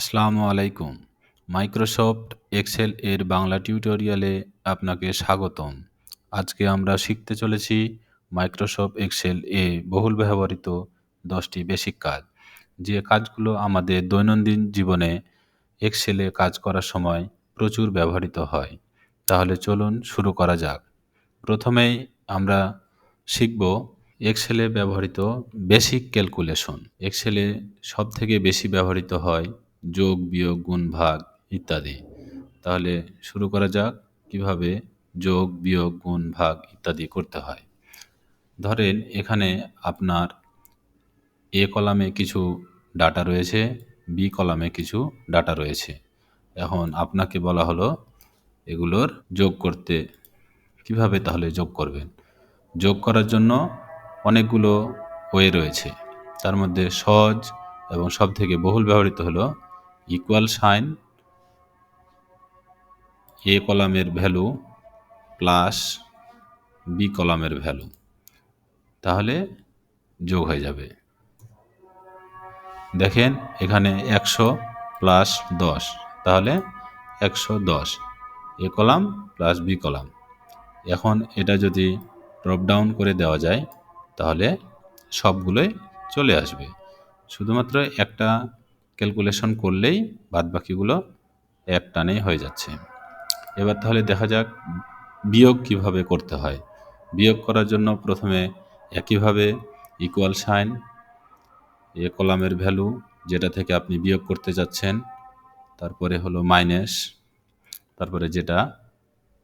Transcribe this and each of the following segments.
আসসালামু আলাইকুম। Microsoft Excel এর বাংলা টিউটোরিয়ালে আপনাকে স্বাগতম। আজকে আমরা শিখতে চলেছি মাইক্রোসফট এক্সেল এ বহুল ব্যবহৃত দশটি বেসিক কাজ। যে কাজগুলো আমাদের দৈনন্দিন জীবনে এক্সেলে কাজ করার সময় প্রচুর ব্যবহৃত হয়। তাহলে চলুন শুরু করা যাক। প্রথমেই আমরা শিখব এক্সেলে ব্যবহৃত বেসিক ক্যালকুলেশন। এক্সেলে সব থেকে বেশি ব্যবহৃত হয় যোগ, বিয়োগ, গুণ, ভাগ ইত্যাদি। তাহলে শুরু করা যাক কীভাবে যোগ, বিয়োগ, গুণ, ভাগ ইত্যাদি করতে হয়। ধরেন এখানে আপনার এ কলামে কিছু ডাটা রয়েছে, বি কলামে কিছু ডাটা রয়েছে। এখন আপনাকে বলা হলো এগুলোর যোগ করতে। কীভাবে তাহলে যোগ করবেন? যোগ করার জন্য অনেকগুলো ওয়ে রয়েছে। তার মধ্যে সহজ এবং সব থেকে বহুল ব্যবহৃত হলো ইকুয়াল সাইন এ কলামের ভ্যালু প্লাস বি কলামের ভ্যালু। তাহলে যোগ হয়ে যাবে। দেখেন, এখানে একশো প্লাস দশ। তাহলে একশো দশ। A column plus B column. এখন এটা যদি ড্রপ ডাউন করে দেওয়া যায়, তাহলে সবগুলোই চলে আসবে। শুধুমাত্র একটা ক্যালকুলেশন করলেই বাদবাকিগুলো এক টানেই হয়ে যাচ্ছে। এবার তাহলে দেখা যাক বিয়োগ কীভাবে করতে হয়। বিয়োগ করার জন্য প্রথমে একইভাবে ইকুয়াল সাইন এ কলামের ভ্যালু যেটা থেকে আপনি বিয়োগ করতে যাচ্ছেন, তারপরে হলো মাইনাস তারপরে যেটা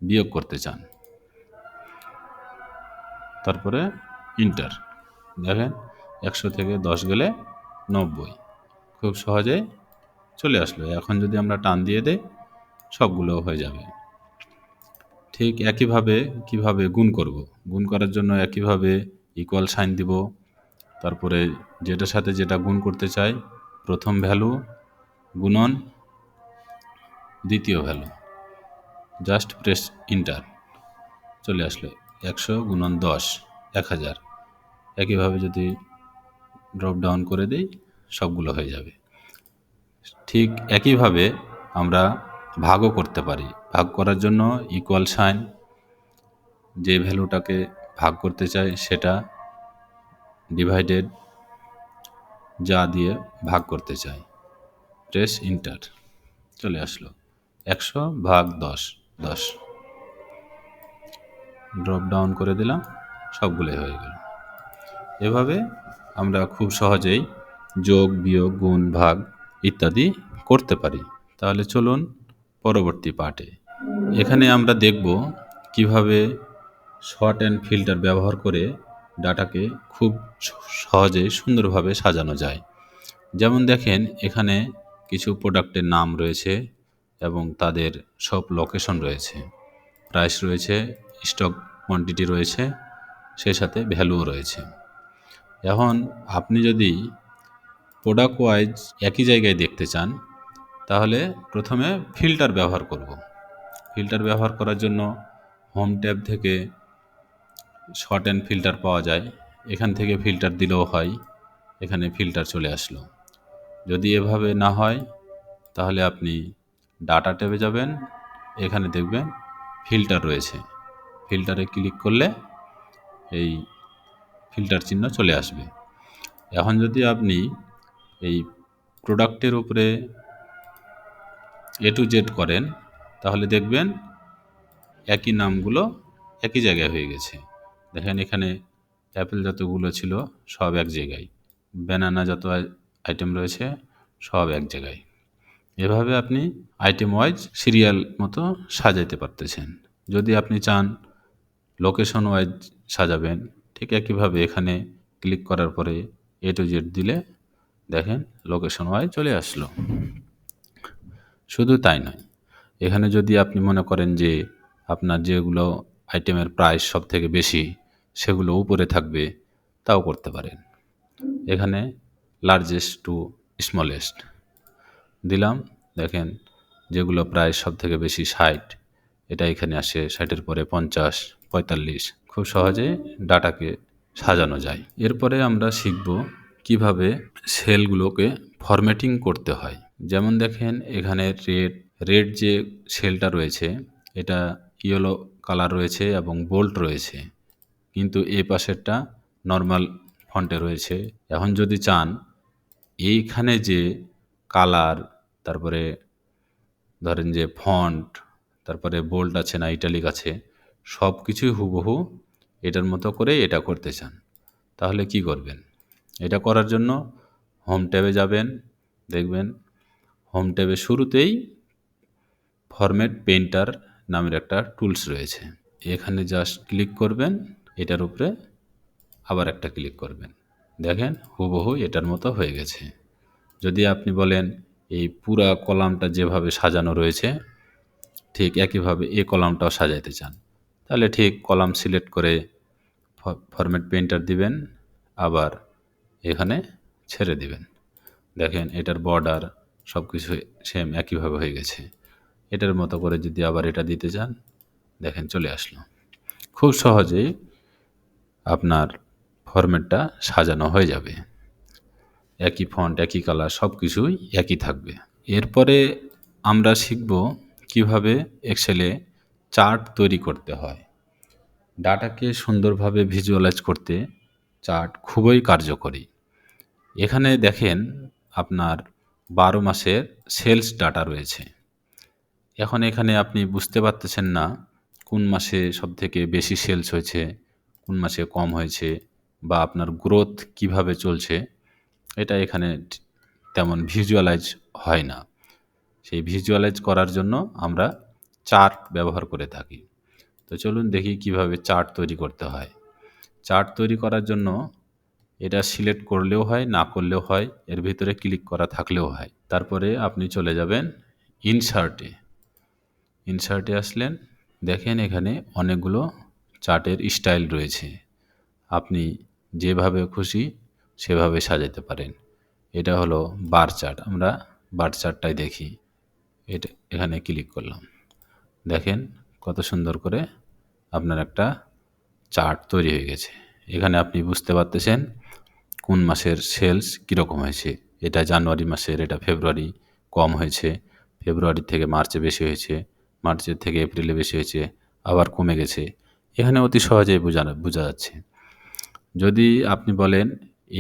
বিয়োগ করতে চান। তারপরে ইন্টার দেখেন একশো থেকে দশ গেলে নব্বই। খুব সহজে চলে আসলো। এখন যদি আমরা টান দিয়ে দেই, সবগুলো হয়ে যাবে। ঠিক একইভাবে কীভাবে গুণ করব? গুণ করার জন্য একইভাবে ইকুয়াল সাইন দিব। তারপরে যেটার সাথে যেটা গুণ করতে চাই, প্রথম ভ্যালু গুণন, দ্বিতীয় ভ্যালু জাস্ট প্রেস ইন্টার চলে আসলো। একশো গুণন দশ, এক হাজার। একইভাবে যদি ড্রপ ডাউন করে দিই সবগুলো হয়ে যাবে। ঠিক একইভাবে আমরা ভাগও করতে পারি। ভাগ করার জন্য ইকুয়াল সাইন যে ভ্যালুটাকে ভাগ করতে চাই সেটা ডিভাইডেড যা দিয়ে ভাগ করতে চাই। প্রেস ইন্টার চলে আসলো। একশো ভাগ দশ দশ। ড্রপ ডাউন করে দিলাম, সবগুলোই হয়ে গেল। এভাবে আমরা খুব সহজেই যোগ, বিয়োগ, গুণ, ভাগ ইত্যাদি করতে পারি। তাহলে চলুন পরবর্তী পার্টে এখানে আমরা দেখব কীভাবে শর্ট অ্যান্ড ফিল্টার ব্যবহার করে ডাটাকে খুব সহজে সুন্দরভাবে সাজানো যায়। যেমন দেখেন, এখানে কিছু প্রোডাক্টের নাম রয়েছে এবং তাদের সব লোকেশন রয়েছে। প্রাইস রয়েছে, স্টক কোয়ান্টিটি রয়েছে, সেই সাথে ভ্যালুও রয়েছে। এখন আপনি যদি প্রোডাক্ট ওয়াইজ একই জায়গায় দেখতে চান, তাহলে প্রথমে ফিল্টার ব্যবহার করব। ফিল্টার ব্যবহার করার জন্য হোম ট্যাব থেকে শর্ট অ্যান্ড ফিল্টার পাওয়া যায়। এখান থেকে ফিল্টার দিলেও হয়, এখানে ফিল্টার চলে আসলো। যদি এভাবে না হয়, তাহলে আপনি ডাটা ট্যাবে যাবেন, এখানে দেখবেন ফিল্টার রয়েছে। ফিল্টারে ক্লিক করলে এই ফিল্টার চিহ্ন চলে আসবে। এখন যদি আপনি এই প্রোডাক্টের উপরে এ টু জেড করেন, তাহলে দেখবেন একই নামগুলো একই জায়গায় হয়ে গেছে। দেখেন এখানে অ্যাপেল যতগুলো ছিল সব এক জায়গায় ব্যানানা যত আইটেম রয়েছে সব এক জায়গায়। এভাবে আপনি আইটেম ওয়াইজ সিরিয়াল মতো সাজাইতে পারতেছেন। যদি আপনি চান লোকেশন ওয়াইজ সাজাবেন, ঠিক একইভাবে এখানে ক্লিক করার পরে এ টু জেড দিলে দেখেন লোকেশন ওয়াইজ চলে আসলো। শুধু তাই নয়, এখানে যদি আপনি মনে করেন যে আপনার যেগুলো আইটেমের প্রাইস সব থেকে বেশি, সেগুলো উপরে থাকবে, তাও করতে পারেন। এখানে লার্জেস্ট টু স্মলেস্ট দিলাম, দেখেন, যেগুলো প্রায় সব থেকে বেশি ষাট, এটা এখানে আসে ষাটের পরে পঞ্চাশ, পঁয়তাল্লিশ। খুব সহজে ডাটাকে সাজানো যায়। এরপরে আমরা শিখব কীভাবে সেলগুলোকে ফরম্যাটিং করতে হয়? যেমন দেখেন, এখানে রেড রেড যে সেলটা রয়েছে, এটা ইয়েলো কালার রয়েছে এবং বোল্ট রয়েছে। কিন্তু এ পাশেরটা নর্মাল ফন্টে রয়েছে। এখন যদি চান, এইখানে যে কালার তারপরে ধরেন যে ফন্ট তারপরে বোল্ট আছে না ইটালিক আছে সব কিছুই হুবহু এটার মতো করে এটা করতে চান। তাহলে কি করবেন? এটা করার জন্য হোম ট্যাবে যাবেন, দেখবেন হোম ট্যাবে শুরুতেই ফরম্যাট পেন্টার নামের একটা টুলস রয়েছে। এখানে জাস্ট ক্লিক করবেন, এটার উপরে আবার একটা ক্লিক করবেন। দেখেন হুবহু এটার মতো হয়ে গেছে। যদি আপনি বলেন এই পুরা কলামটা যেভাবে সাজানো রয়েছে, ঠিক একইভাবে এই কলামটাও সাজাইতে চান, তাহলে ঠিক কলাম সিলেক্ট করে ফরম্যাট পেন্টার দিবেন, আবার এখানে ছেড়ে দিবেন। দেখেন, এটার বর্ডার সব কিছু সেম একইভাবে হয়ে গেছে। এটার মতো করে যদি আবার এটা দিতে চান, দেখেন চলে আসলো। খুব সহজেই আপনার ফরম্যাটটা সাজানো হয়ে যাবে। একই ফন্ট একই কালার সব কিছুই একই থাকবে। এরপরে আমরা শিখব কীভাবে এক্সেলে চার্ট তৈরি করতে হয়। ডাটাকে সুন্দরভাবে ভিজুয়ালাইজ করতে চার্ট খুবই কার্যকরী। এখানে দেখেন আপনার বারো মাসের সেলস ডাটা রয়েছে। এখন এখানে আপনি বুঝতে পারতেছেন না কোন মাসে সবথেকে বেশি সেলস হয়েছে, কোন মাসে কম হয়েছে বা আপনার গ্রোথ কীভাবে চলছে, এটা এখানে তেমন ভিজুয়ালাইজ হয় না। সেই ভিজুয়ালাইজ করার জন্য আমরা চার্ট ব্যবহার করে থাকি। তো চলুন দেখি কীভাবে চার্ট তৈরি করতে হয়। চার্ট তৈরি করার জন্য এটা সিলেক্ট করলেও হয়, না করলেও হয়, এর ভিতরে ক্লিক করা থাকলেও হয়। তারপরে আপনি চলে যাবেন ইনসার্টে ইনসার্টে আসলেন, দেখেন এখানে অনেকগুলো চার্টের স্টাইল রয়েছে। আপনি যেভাবে খুশি সেভাবে সাজাতে পারেন। এটা হলো বার চার্ট আমরা বার চার্টটাই দেখি। এটা এখানে ক্লিক করলাম। দেখেন কত সুন্দর করে আপনার একটা চার্ট তৈরি হয়ে গেছে। এখানে আপনি বুঝতে পারতেছেন কোন মাসের সেলস কীরকম হয়েছে। এটা জানুয়ারি মাসের, এটা ফেব্রুয়ারি কম হয়েছে, ফেব্রুয়ারি থেকে মার্চে বেশি হয়েছে মার্চের থেকে এপ্রিলে বেশি হয়েছে, আবার কমে গেছে। এখানে অতি সহজেই বোঝা বোঝা যাচ্ছে। যদি আপনি বলেন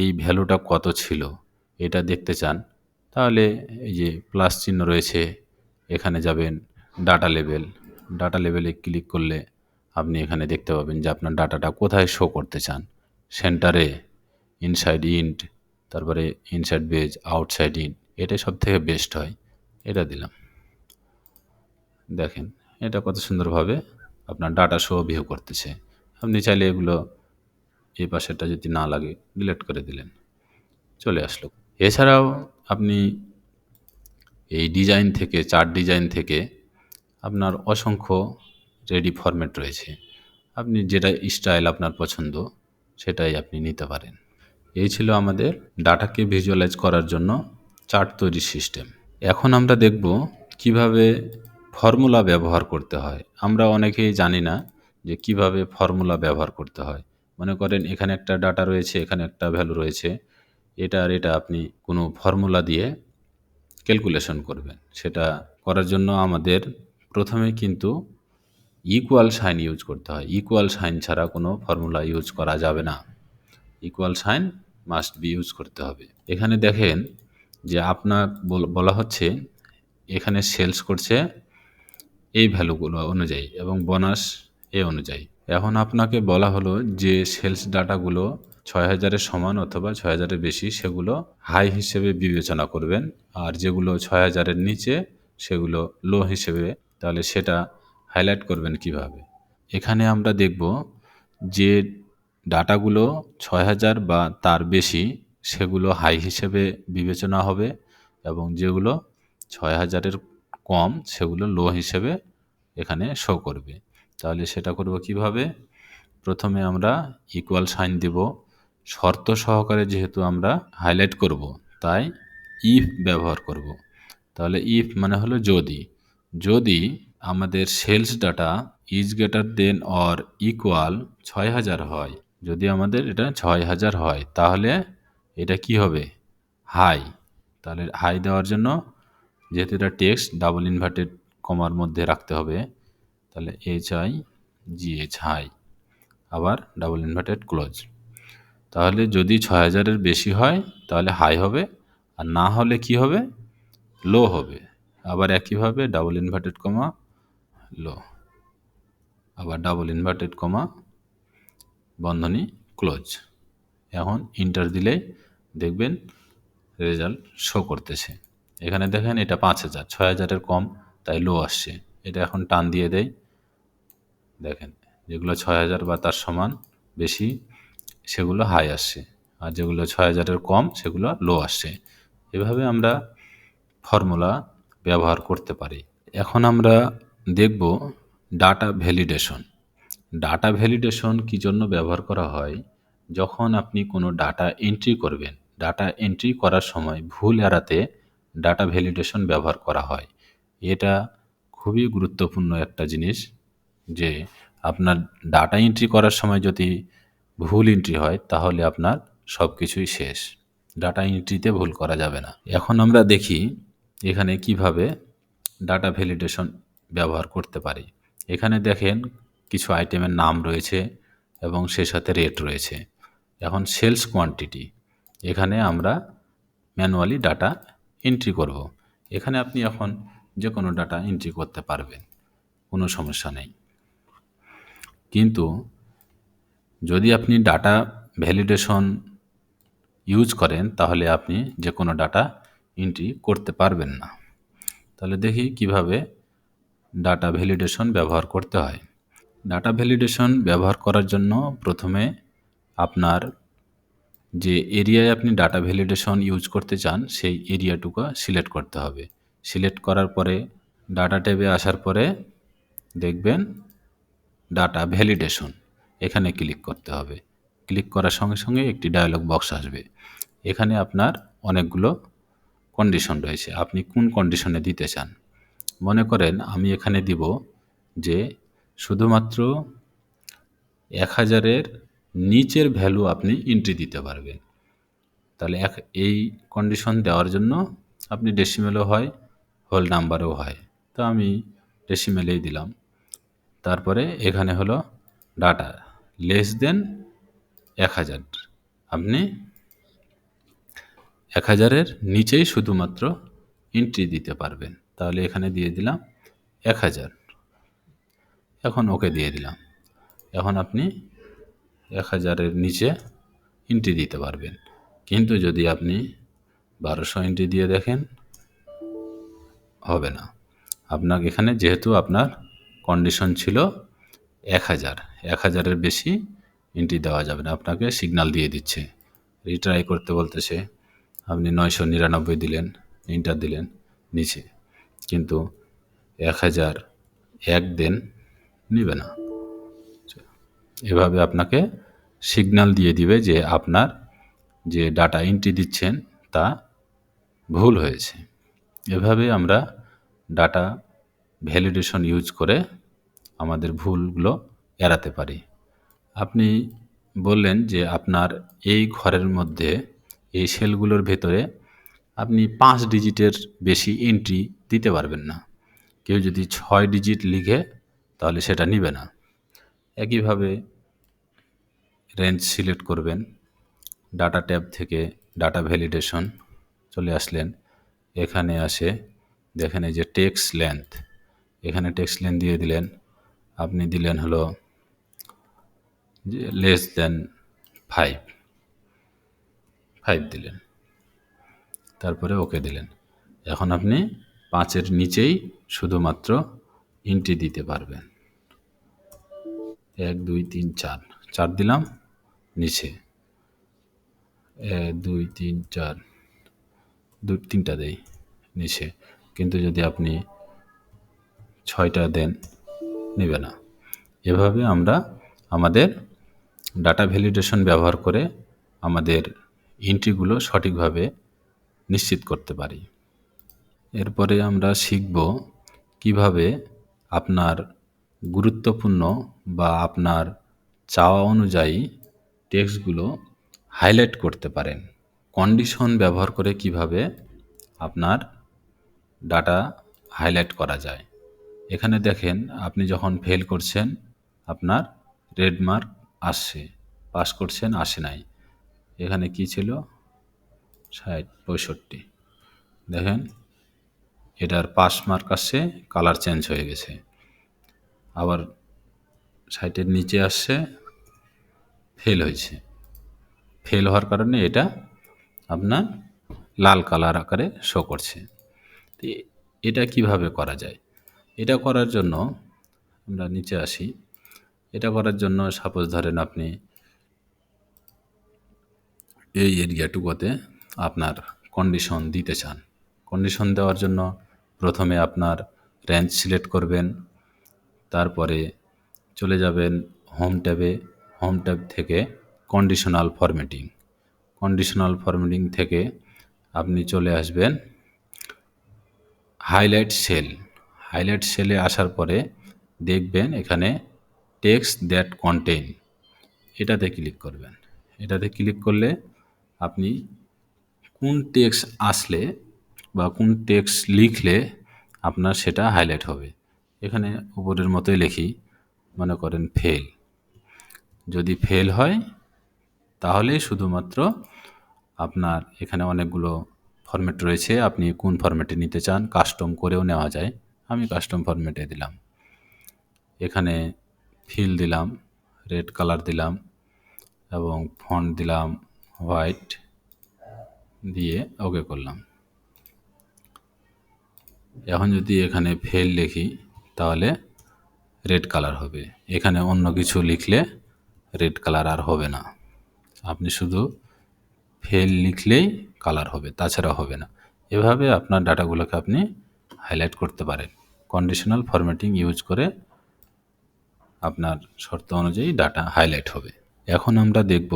এই ভ্যালুটা কত ছিল, এটা দেখতে চান, তাহলে এই যে প্লাস চিহ্ন রয়েছে, এখানে যাবেন ডাটা লেভেল। ডাটা লেভেলে ক্লিক করলে আপনি এখানে দেখতে পাবেন যে আপনার ডাটাটা কোথায় শো করতে চান। সেন্টারে ইনসাইড ইন্ট তারপরে ইনসাইড বেজ আউটসাইড ইন এটাই সব থেকে বেস্ট হয়। এটা দিলাম। দেখেন, এটা কত সুন্দরভাবে আপনার ডাটা শো ভিউ করতেছে। আপনি চাইলে এগুলো এই পাশেটা যদি না লাগে ডিলেট করে দিলেন। চলে আসলো। এছাড়াও আপনি এই ডিজাইন থেকে চার্ট ডিজাইন থেকে আপনার অসংখ্য রেডি ফরম্যাট রয়েছে। আপনি যেটা স্টাইল আপনার পছন্দ, সেটাই আপনি নিতে পারেন। এই ছিল আমাদের ডাটাকে ভিজুয়ালাইজ করার জন্য চার্ট তৈরির সিস্টেম এখন আমরা দেখব কীভাবে ফর্মুলা ব্যবহার করতে হয়। আমরা অনেকেই জানি না যে কীভাবে ফর্মুলা ব্যবহার করতে হয়। মনে করেন এখানে একটা ডাটা রয়েছে, এখানে একটা ভ্যালু রয়েছে। এটা আর এটা আপনি কোনো ফর্মুলা দিয়ে ক্যালকুলেশন করবেন। সেটা করার জন্য আমাদের প্রথমে কিন্তু ইকুয়াল সাইন ইউজ করতে হয়। ইকুয়াল সাইন ছাড়া কোনো ফর্মুলা ইউজ করা যাবে না। Equal sign must be use করতে হবে। এখানে দেখেন যে আপনার বলা হচ্ছে এখানে সেলস করছে এই ভ্যালুগুলো অনুযায়ী এবং বোনাস এ অনুযায়ী। এখন আপনাকে বলা হলো যে সেলস ডাটাগুলো ছয় হাজারের সমান অথবা ছয় হাজারের বেশি সেগুলো হাই হিসেবে বিবেচনা করবেন। আর যেগুলো ছয় হাজারের নিচে সেগুলো লো হিসেবে, তাহলে সেটা হাইলাইট করবেন কীভাবে? এখানে আমরা দেখব যে ডাটাগুলো ছয় হাজার বা তার বেশি, সেগুলো হাই হিসেবে বিবেচনা হবে এবং যেগুলো ছয় হাজারের কম, সেগুলো লো হিসেবে এখানে শো করবে। তাহলে সেটা করব কীভাবে? প্রথমে আমরা ইকুয়াল সাইন দেব। শর্ত সহকারে যেহেতু আমরা হাইলাইট করব, তাই ইফ ব্যবহার করব। তাহলে ইফ মানে হলো যদি। যদি আমাদের sales data is greater than or equal ছয় হাজার হয়। যদি আমাদের এটা ছয় হাজার হয়, তাহলে এটা কি হবে? হাই তাহলে হাই দেওয়ার জন্য যেহেতু এটা টেক্সট ডাবল ইনভার্টেড কমার মধ্যে রাখতে হবে, তাহলে H I G H high আবার ডাবল ইনভার্টেড ক্লোজ তাহলে যদি ছয় হাজারের বেশি হয়, তাহলে হাই হবে। আর না হলে কি হবে? লো হবে। আবার একইভাবে ডাবল ইনভার্টেড কমা লো। আবার ডাবল ইনভার্টেড কমা বন্ধনী ক্লোজ এখন ইন্টার দিলে দেখবেন রেজাল্ট শো করতেছে। এখানে দেখেন এটা পাঁচ হাজার, ছয় হাজারের কম, তাই লো আসছে। এটা এখন টান দিয়ে দেয় দেখেন, যেগুলো ছয় হাজার বা তার সমান বেশি, সেগুলো হাই আসছে। আর যেগুলো ছয় হাজারের কম, সেগুলো লো আসছে। এভাবে আমরা ফর্মুলা ব্যবহার করতে পারি। এখন আমরা দেখব ডাটা ভ্যালিডেশন ডাটা ভ্যালিডেশন কী জন্য ব্যবহার করা হয়? যখন আপনি কোনো ডাটা এন্ট্রি করবেন ডাটা এন্ট্রি করার সময় ভুল এড়াতে ডাটা ভ্যালিডেশন ব্যবহার করা হয়। এটা খুবই গুরুত্বপূর্ণ একটা জিনিস যে আপনার ডাটা এন্ট্রি করার সময় যদি ভুল এন্ট্রি হয়, তাহলে আপনার সব কিছুই শেষ ডাটা এন্ট্রিতে ভুল করা যাবে না। এখন আমরা দেখি এখানে কীভাবে ডাটা ভ্যালিডেশন ব্যবহার করতে পারি। এখানে দেখেন কিছু আইটেমের নাম রয়েছে এবং সে সাথে রেট রয়েছে। এখন সেলস কোয়ান্টিটি এখানে আমরা ম্যানুয়ালি ডাটা এন্ট্রি করব। এখানে আপনি এখন যে কোনো ডাটা এন্ট্রি করতে পারবেন, কোনো সমস্যা নেই। কিন্তু যদি আপনি ডাটা ভ্যালিডেশন ইউজ করেন, তাহলে আপনি যে কোনো ডাটা এন্ট্রি করতে পারবেন না। তাহলে দেখি কীভাবে ডাটা ভ্যালিডেশন ব্যবহার করতে হয়। ডাটা ভ্যালিডেশন ব্যবহার করার জন্য প্রথমে আপনার যে এরিয়ায় আপনি ডাটা ভ্যালিডেশন ইউজ করতে চান, সেই এরিয়াটুকু সিলেক্ট করতে হবে। সিলেক্ট করার পরে ডাটা ট্যাবে আসার পরে দেখবেন ডাটা ভ্যালিডেশন এখানে ক্লিক করতে হবে। ক্লিক করার সঙ্গে সঙ্গে একটি ডায়লগ বক্স আসবে। এখানে আপনার অনেকগুলো কন্ডিশন রয়েছে। আপনি কোন কন্ডিশনে দিতে চান? মনে করেন, আমি এখানে দিব যে শুধুমাত্র এক হাজারের নিচের ভ্যালু আপনি এন্ট্রি দিতে পারবেন। তাহলে এক, এই কন্ডিশন দেওয়ার জন্য আপনি ডেসিমেলও হয় হোল নাম্বারও হয়। তো আমি ডেসিমেলেই দিলাম। তারপরে এখানে হলো ডাটা লেস দেন এক হাজার। আপনি এক হাজারের নিচেই শুধুমাত্র এন্ট্রি দিতে পারবেন। তাহলে এখানে দিয়ে দিলাম এক হাজার। এখন ওকে দিয়ে দিলাম। এখন আপনি এক হাজারের নিচে এন্ট্রি দিতে পারবেন। কিন্তু যদি আপনি বারোশো এন্ট্রি দিয়ে দেখেন, হবে না। আপনার এখানে যেহেতু আপনার কন্ডিশন ছিল এক হাজার, এক হাজারের বেশি এন্ট্রি দেওয়া যাবে না। আপনাকে সিগনাল দিয়ে দিচ্ছে। রিট্রাই করতে বলতেছে, আপনি নয়শো নিরানব্বই দিলেন ইন্টার দিলেন, নিচে। কিন্তু এক হাজার এক দেন নিবে না। এভাবে আপনাকে সিগনাল দিয়ে দিবে যে আপনার যে ডাটা এন্ট্রি দিচ্ছেন তা ভুল হয়েছে। এভাবে আমরা ডাটা ভ্যালিডেশন ইউজ করে আমাদের ভুলগুলো এড়াতে পারি। আপনি বললেন যে আপনার এই ঘরের মধ্যে এই সেলগুলোর ভেতরে আপনি পাঁচ ডিজিটের বেশি এন্ট্রি দিতে পারবেন না। কেউ যদি ছয় ডিজিট লিখে, তাহলে সেটা নিবে না। একইভাবে রেঞ্জ সিলেক্ট করবেন। ডাটা ট্যাব থেকে ডাটা ভ্যালিডেশন চলে আসলেন। এখানে আসে, দেখেন এই যে টেক্স লেন্থ এখানে টেক্স লেন্থ দিয়ে দিলেন। আপনি দিলেন হলো যে লেস দেন ফাইভ ফাইভ দিলেন। তারপরে ওকে দিলেন। এখন আপনি পাঁচের নিচেই শুধুমাত্র ইন্টি দিতে পারবেন। এক, দুই, তিন, চার। চার দিলাম, নিচে। দুই, তিন, চার। দু, তিনটা দেই, নিচে। কিন্তু যদি আপনি ছয়টা দেন, নেবে না। এভাবে আমরা আমাদের ডাটা ভ্যালিডেশন ব্যবহার করে আমাদের এন্ট্রিগুলো সঠিকভাবে নিশ্চিত করতে পারি। এরপরে আমরা শিখব কীভাবে আপনার গুরুত্বপূর্ণ বা আপনার চাওয়া অনুযায়ী টেক্সটগুলো হাইলাইট করতে পারেন। কন্ডিশন ব্যবহার করে কীভাবে আপনার ডাটা হাইলাইট করা যায়। এখানে দেখেন, আপনি যখন ফেল করছেন, আপনার রেড মার্ক আসছে পাস করছেন, আসে নাই। এখানে কি ছিল? ষাট, পঁয়ষট্টি। দেখেন, এটার পাস মার্ক আসছে কালার চেঞ্জ হয়ে গেছে। আবার সাইটের নিচে আসছে ফেল হয়েছে। ফেল হওয়ার কারণে এটা আপনার লাল কালার আকারে শো করছে। তো এটা কীভাবে করা যায়? এটা করার জন্য আমরা নিচে আসি। এটা করার জন্য সাপোজ ধরেন আপনি এই এরিয়াটুকুতে আপনার কন্ডিশন দিতে চান। কন্ডিশন দেওয়ার জন্য প্রথমে আপনার রেঞ্জ সিলেক্ট করবেন, তারপরে চলে যাবেন হোম ট্যাবে হোম ট্যাব থেকে কন্ডিশনাল ফরম্যাটিং কন্ডিশনাল ফরম্যাটিং থেকে আপনি চলে আসবেন হাইলাইট সেল হাইলাইট সেলে আসার পরে দেখবেন এখানে টেক্সট দ্যাট কন্টেন এটাতে ক্লিক করবেন। এটাতে ক্লিক করলে আপনি কোন টেক্সট আসলে বা কোন টেক্সট লিখলে আপনার সেটা হাইলাইট হবে? এখানে উপরের মতোই লিখি, মনে করেন ফেল যদি ফেল হয়, তাহলে শুধুমাত্র আপনার এখানে অনেকগুলো ফরম্যাট রয়েছে, আপনি কোন ফরম্যাটে নিতে চান কাস্টম করেও নেওয়া যায়। আমি কাস্টম ফরম্যাটে দিলাম। এখানে ফিল দিলাম রেড কালার দিলাম এবং ফন্ট দিলাম হোয়াইট দিয়ে ওকে করলাম। এখন যদি এখানে ফেল লিখি তাহলে রেড কালার হবে। এখানে অন্য কিছু লিখলে রেড কালার আর হবে না। আপনি শুধু ফেল লিখলেই কালার হবে, তাছাড়া হবে না। এভাবে আপনার ডাটাগুলোকে আপনি হাইলাইট করতে পারেন। কন্ডিশনাল ফরম্যাটিং ইউজ করে আপনার শর্ত অনুযায়ী ডাটা হাইলাইট হবে। এখন আমরা দেখব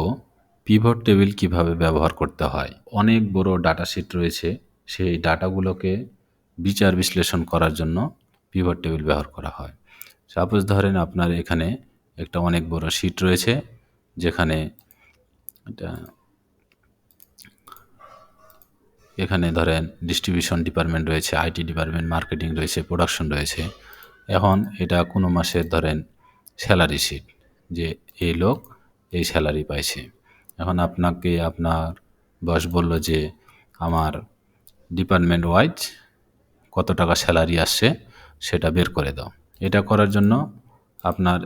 পিভট টেবিল কীভাবে ব্যবহার করতে হয়? অনেক বড় ডাটা শিট রয়েছে। সেই ডাটাগুলোকে বিচার বিশ্লেষণ করার জন্য পিভট টেবিল ব্যবহার করা হয়। সাপোজ ধরেন আপনার এখানে একটা অনেক বড় শিট রয়েছে, যেখানে এটা এখানে ধরেন ডিস্ট্রিবিউশন ডিপার্টমেন্ট রয়েছে আইটি ডিপার্টমেন্ট মার্কেটিং রয়েছে প্রোডাকশন রয়েছে। এখন এটা কোনো মাসের ধরেন স্যালারি শিট যে এই লোক এই স্যালারি পাইছে। এখন আপনাকে আপনার বস বলল যে, আমার ডিপার্টমেন্ট ওয়াইজ কত টাকা স্যালারি আসছে সেটা বের করে দাও। এটা করার জন্য আপনার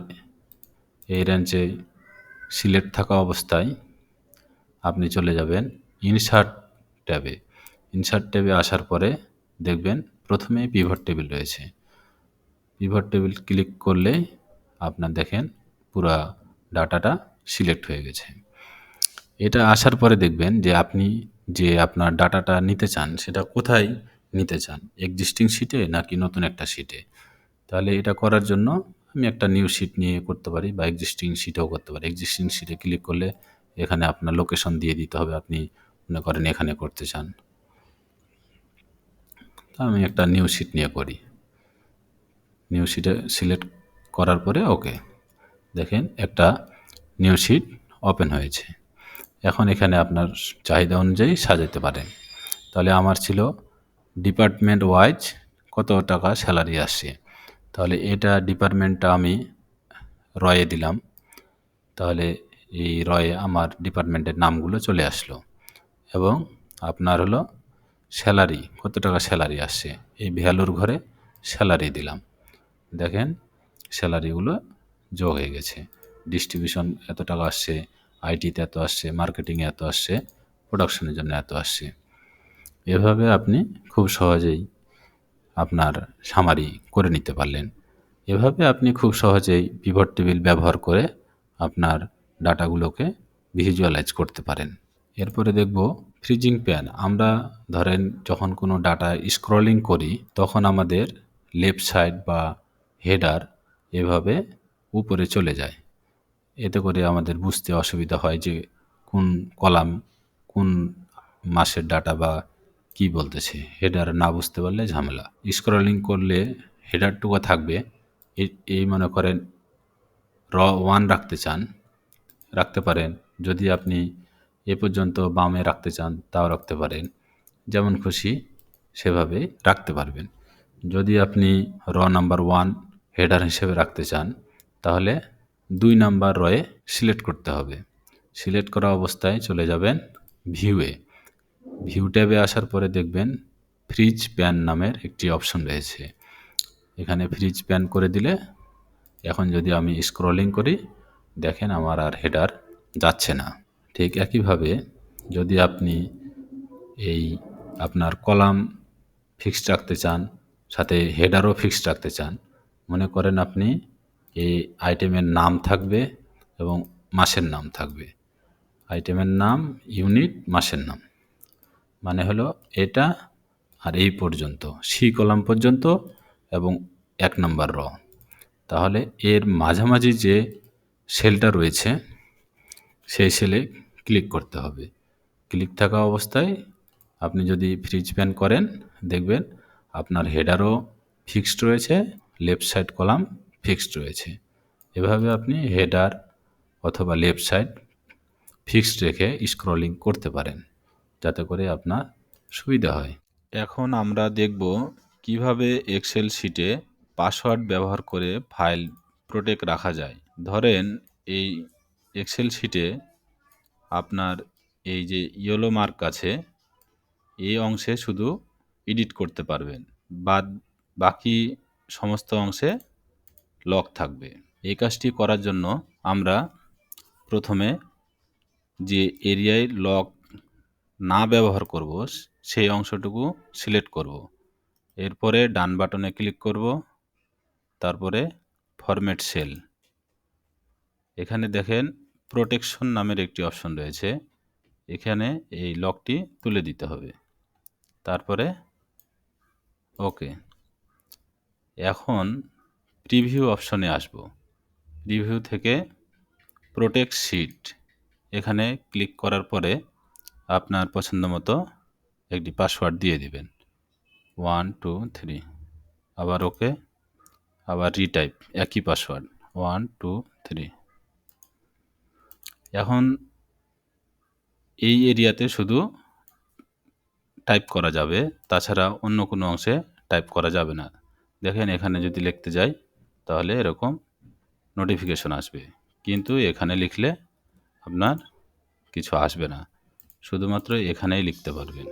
এই রেঞ্চে সিলেক্ট থাকা অবস্থায় আপনি চলে যাবেন ইনসার্ট ট্যাবে। ইনসার্ট ট্যাবে আসার পরে দেখবেন প্রথমে পিভট টেবিল রয়েছে। পিভট টেবিল ক্লিক করলে আপনার দেখেন পুরা ডাটাটা সিলেক্ট হয়ে গেছে। এটা আসার পরে দেখবেন যে আপনি যে আপনার ডাটাটা নিতে চান, সেটা কোথায় নিতে চান? এক্সিস্টিং শিটে নাকি নতুন একটা শিটে তাহলে এটা করার জন্য আমি একটা নিউ শিট নিয়ে করতে পারি বা এক্সিস্টিং শিটেও করতে পারি। এক্সিস্টিং শিটে ক্লিক করলে এখানে আপনার লোকেশন দিয়ে দিতে হবে, আপনি মনে করেন এখানে করতে চান। আমি একটা নিউ শিট নিয়ে করি। নিউ শিটে সিলেক্ট করার পরে ওকে দেখেন একটা নিউ শিট ওপেন হয়েছে। এখন এখানে আপনার চাহিদা অনুযায়ী সাজাতে পারেন। তাহলে আমার ছিল ডিপার্টমেন্ট ওয়াইজ কত টাকা স্যালারি আসছে তাহলে এটা ডিপার্টমেন্টটা আমি রয়ে দিলাম। তাহলে এই রয়ে আমার ডিপার্টমেন্টের নামগুলো চলে আসলো। এবং আপনার হলো স্যালারি কত টাকা স্যালারি আসছে এই ভ্যালুর ঘরে স্যালারি দিলাম। দেখেন স্যালারিগুলো যোগ হয়ে গেছে। ডিস্ট্রিবিউশন এত টাকা আসছে। আইটিতে এত আসছে মার্কেটিংয়ে এত আসছে প্রোডাকশনের জন্য এত আসছে। এভাবে আপনি খুব সহজেই আপনার সামারি করে নিতে পারলেন। এভাবে আপনি খুব সহজেই পিভট টেবিল ব্যবহার করে আপনার ডাটাগুলোকে ভিজুয়ালাইজ করতে পারেন। এরপরে দেখব ফ্রিজিং প্যান আমরা ধরেন যখন কোনো ডাটা স্ক্রলিং করি, তখন আমাদের লেফট সাইড বা হেডার এভাবে উপরে চলে যায়। এতে করে আমাদের বুঝতে অসুবিধা হয় যে কোন কলাম কোন মাসের ডাটা বা কি বলতেছে হেডার না বুঝতে পারলে ঝামেলা। স্ক্রলিং করলে হেডারটুকু থাকবে। এই মনে করেন র ওয়ান রাখতে চান, রাখতে পারেন। যদি আপনি এ পর্যন্ত বামে রাখতে চান, তাও রাখতে পারেন। যেমন খুশি সেভাবে রাখতে পারবেন। যদি আপনি র নাম্বার ওয়ান হেডার হিসেবে রাখতে চান, তাহলে দুই নাম্বার রয়ে সিলেক্ট করতে হবে। সিলেক্ট করা অবস্থায় চলে যাবেন ভিউয়ে ভিউ ট্যাবে আসার পরে দেখবেন ফ্রিজ প্যান নামের একটি অপশন রয়েছে। এখানে ফ্রিজ প্যান করে দিলে এখন যদি আমি স্ক্রলিং করি, দেখেন আমার আর হেডার যাচ্ছে না। ঠিক একইভাবে যদি আপনি এই আপনার কলাম ফিক্সড রাখতে চান, সাথে হেডারও ফিক্সড রাখতে চান, মনে করেন আপনি এই আইটেমের নাম থাকবে এবং মাসের নাম থাকবে। আইটেমের নাম ইউনিট মাসের নাম। মানে হলো এটা আর এই পর্যন্ত সি কলাম পর্যন্ত এবং এক নম্বর র। তাহলে এর মাঝামাঝি যে সেলটা রয়েছে, সেই সেলে ক্লিক করতে হবে। ক্লিক থাকা অবস্থায় আপনি যদি ফ্রিজ প্যান করেন, দেখবেন আপনার হেডারও ফিক্সড রয়েছে লেফট সাইড কলাম ফিক্সড রয়েছে। এভাবে আপনি হেডার অথবা লেফট সাইড ফিক্সড রেখে স্ক্রলিং করতে পারেন, যাতে করে আপনার সুবিধা হয়। এখন আমরা দেখব কীভাবে এক্সেল শিটে পাসওয়ার্ড ব্যবহার করে ফাইল প্রোটেক্ট রাখা যায়। ধরেন এই এক্সেল শিটে আপনার এই যে ইয়েলো মার্ক আছে এই অংশে শুধু এডিট করতে পারবেন। বাদ বাকি সমস্ত অংশে লক থাকবে। এই কাজটি করার জন্য আমরা প্রথমে যে এরিয়ায় লক না ব্যবহার করব, সেই অংশটুকু সিলেক্ট করব। এরপরে ডান বাটনে ক্লিক করব। তারপরে ফরম্যাট সেল এখানে দেখেন প্রোটেকশন নামের একটি অপশন রয়েছে। এখানে এই লকটি তুলে দিতে হবে। তারপরে ওকে। এখন প্রিভিউ অপশনে আসব। প্রিভিউ থেকে প্রোটেক্ট শিট এখানে ক্লিক করার পরে আপনার পছন্দ মতো একটি পাসওয়ার্ড দিয়ে দিবেন। ওয়ান টু থ্রি আবার ওকে আবার রিটাইপ একই পাসওয়ার্ড ওয়ান টু থ্রি এখন এই এরিয়াতে শুধু টাইপ করা যাবে, তাছাড়া অন্য কোনো অংশে টাইপ করা যাবে না। দেখেন এখানে যদি লিখতে যাই তাহলে এরকম নোটিফিকেশন আসবে। কিন্তু এখানে লিখলে আপনার কিছু আসবে না। শুধুমাত্র এখানেই লিখতে পারবেন।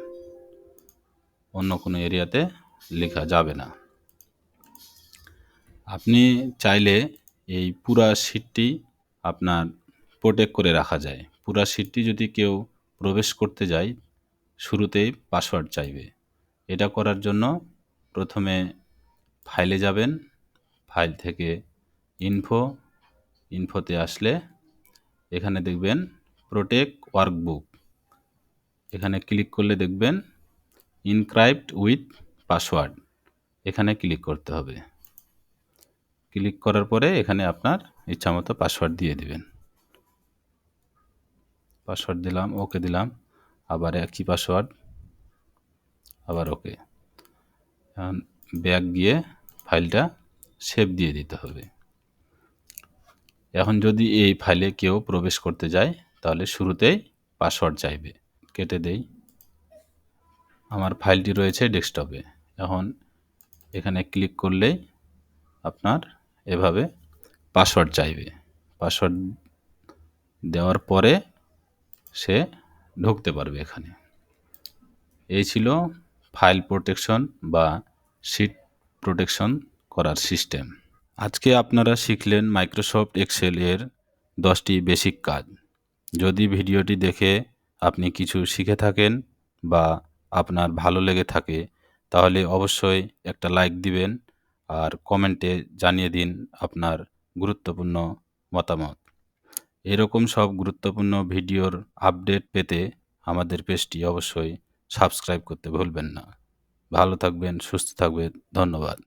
অন্য কোনো এরিয়াতে লেখা যাবে না। আপনি চাইলে এই পুরা সিটটি আপনার প্রোটেক্ট করে রাখা যায়। পুরা সিটটি যদি কেউ প্রবেশ করতে যায়, শুরুতেই পাসওয়ার্ড চাইবে। এটা করার জন্য প্রথমে ফাইলে যাবেন। ফাইল থেকে ইনফো ইনফোতে আসলে এখানে দেখবেন প্রোটেক্ট ওয়ার্কবুক এখানে ক্লিক করলে দেখবেন ইনক্রাইপ্ট উইথ পাসওয়ার্ড এখানে ক্লিক করতে হবে। ক্লিক করার পরে এখানে আপনার ইচ্ছামতো পাসওয়ার্ড দিয়ে দিবেন। পাসওয়ার্ড দিলাম ওকে দিলাম, আবার একই পাসওয়ার্ড আবার ওকে এখন ব্যাক গিয়ে ফাইলটা সেভ দিয়ে দিতে হবে। এখন যদি এই ফাইলে কেউ প্রবেশ করতে যায়, তাহলে শুরুতেই পাসওয়ার্ড চাইবে। কেটে দেই। আমার ফাইলটি রয়েছে ডেস্কটপে এখন এখানে ক্লিক করলেই আপনার এভাবে পাসওয়ার্ড চাইবে। পাসওয়ার্ড দেওয়ার পরে সে ঢুকতে পারবে এখানে। এই ছিল ফাইল প্রোটেকশন বা শিট প্রোটেকশন করার সিস্টেম। আজকে আপনারা শিখলেন মাইক্রোসফট এক্সেল এর দশটি বেসিক কাজ। যদি ভিডিওটি দেখে আপনি কিছু শিখে থাকেন বা আপনার ভালো লেগে থাকে, তাহলে অবশ্যই একটা লাইক দিবেন আর কমেন্টে জানিয়ে দিন আপনার গুরুত্বপূর্ণ মতামত। এরকম সব গুরুত্বপূর্ণ ভিডিওর আপডেট পেতে আমাদের পেজটি অবশ্যই সাবস্ক্রাইব করতে ভুলবেন না। ভালো থাকবেন, সুস্থ থাকবেন, ধন্যবাদ।